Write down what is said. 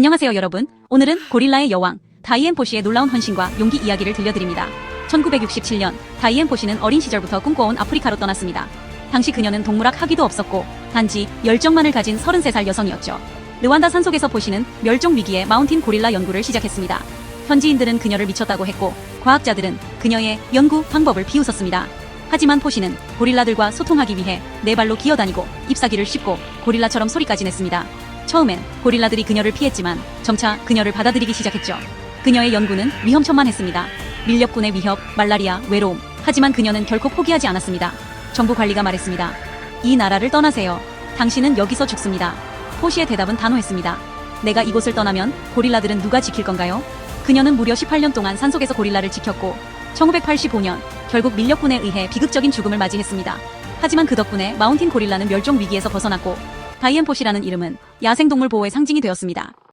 안녕하세요 여러분. 오늘은 고릴라의 여왕 다이앤 포시의 놀라운 헌신과 용기 이야기를 들려드립니다. 1967년 다이앤 포시는 어린 시절부터 꿈꿔온 아프리카로 떠났습니다. 당시 그녀는 동물학 학위도 없었고 단지 열정만을 가진 33살 여성이었죠. 르완다 산속에서 포시는 멸종 위기의 마운틴 고릴라 연구를 시작했습니다. 현지인들은 그녀를 미쳤다고 했고 과학자들은 그녀의 연구 방법을 비웃었습니다. 하지만 포시는 고릴라들과 소통하기 위해 네 발로 기어다니고 잎사귀를 씹고 고릴라처럼 소리까지 냈습니다. 처음엔 고릴라들이 그녀를 피했지만 점차 그녀를 받아들이기 시작했죠. 그녀의 연구는 위험천만했습니다. 밀렵군의 위협, 말라리아, 외로움. 하지만 그녀는 결코 포기하지 않았습니다. 정부 관리가 말했습니다. 이 나라를 떠나세요. 당신은 여기서 죽습니다. 포시의 대답은 단호했습니다. 내가 이곳을 떠나면 고릴라들은 누가 지킬 건가요? 그녀는 무려 18년 동안 산속에서 고릴라를 지켰고 1985년 결국 밀렵군에 의해 비극적인 죽음을 맞이했습니다. 하지만 그 덕분에 마운틴 고릴라는 멸종 위기에서 벗어났고 다이앤포시라는 이름은 야생동물 보호의 상징이 되었습니다.